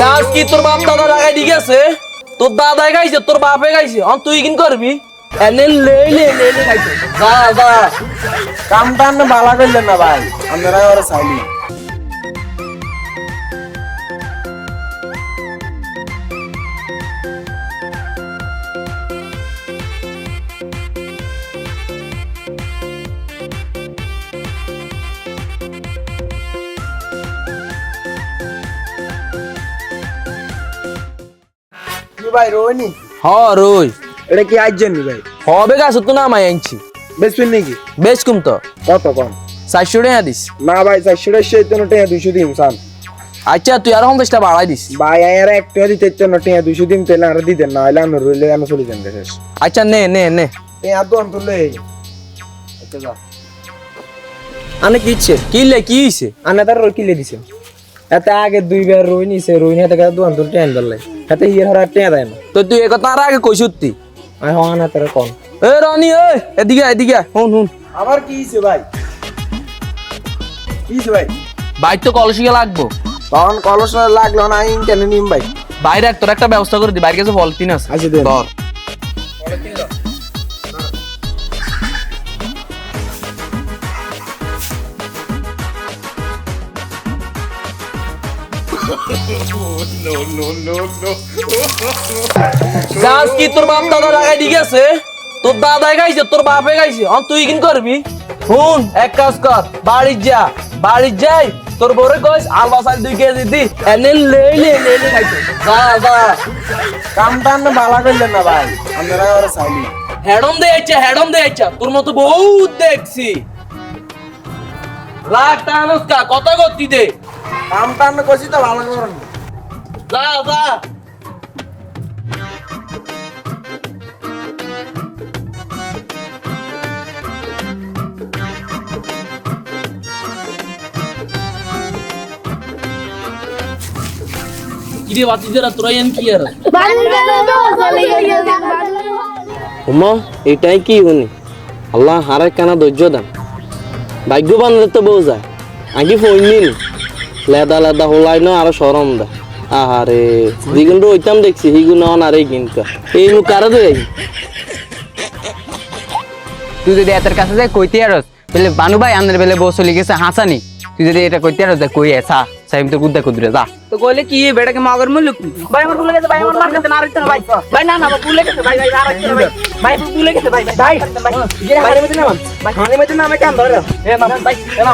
গাছ কি তোর বাপ দাদা লাগাই দি গেছে তোর দাদাই গাইছে, তোর বাপে গাইছে। অন, তুই কিন করবি? এনে লে লে লে লে গাইছে যা যা। কামটা না বালা করলেন না ভাই। আমরা ওরা চাইলি। ভাই রোহিনী হ রই এটা কি আজ ভাই? হবে গাছ তো না মাই আনছি। নাকি? কম তো। কত কম? চারশো টাকা দিস। না ভাই চারশো টাকা দুইশো দিন সান। আচ্ছা তুই আর বাড়াই দিস। ভাই আর দিতে জন্য টেয়া দুইশো দিন তেলে আর দিতেন না হলে আমি রইলে আমি চলে যান শেষ আচ্ছা নে নে নে। টেয়া তো অন্তলে আচ্ছা যা। আনে কি ইচ্ছে কি হইছে? আনে তার কিলে দিছে? এত আগে দুইবার রই নিছে রই নিয়ে তাকে দু অন্তর টেন ধরলে ইয়ের হরা টেয়া দেয় না। তো তুই একথা আর আগে আমি হওয়া না তোর কোন। এ রনি এ এদিকে এদিকে হুন হুন। আবার কি হইছে ভাই? কি হইছে ভাই? বাইক তো কলসিকে লাগবো। তখন কলস লাগল না কেন নিম ভাই। বাইরে তোর একটা ব্যবস্থা করে দি বাইরে কাছে পলিথিন আছে। আচ্ছা ধর। গাছ কি তোর বাপ দাদা লাগাই গেছে তোর দাদাই গাইছে, তোর বাপে গাইছে। অন, তুই কিন করবি? শুন, এক কাজ কর, বাড়ি যা। বাড়ি যাই, তোর বড় কইস, আলবা সাল দুই কেজি দি, এনে লে লে লে লে খাইছে আপনি বালা করলেন না ভাই আপনারা ওরা চাইলি। হেডম দে হেডম দে তোর মতো বহুত দেখছি। লাখ টানুস কা কত গতি দে? কামটা আপনি করছি তো ভালো করেন যা যা। কিরে বাতিদের তোরা এন কি আর? উমা এটাই কি হনি আল্লাহ হারে কেন ধৈর্য দেন। ভাগ্যবান তো বউ যায়। আগে ফইনি লেদা লেদা হোলাই না আরও সরম দা আহারে দ্বিগুণ রইতাম দেখছি হিগুন অন এই কিন্তু এই নু কারে দেই তুই যদি এদের কাছে যাই কইতে আরস বলে বানু ভাই আন্দের বেলে বউ চলে গেছে হাসানি তুই যদি এটা কইতে আরস কই এসা সাইম তো গুদ্দা কুদরে যা তো কইলে কি বেটাকে মাগর মুলুক ভাই আমার ভুলে গেছে ভাই আমার মার কাছে না আরেকটা ভাই ভাই না না ভুলে গেছে ভাই ভাই আরেকটা ভাই ভাই ভুলে গেছে ভাই ভাই ভাই হারে মধ্যে নাম ভাই হারে মধ্যে নামে কেন ধরে এ না ভাই এ না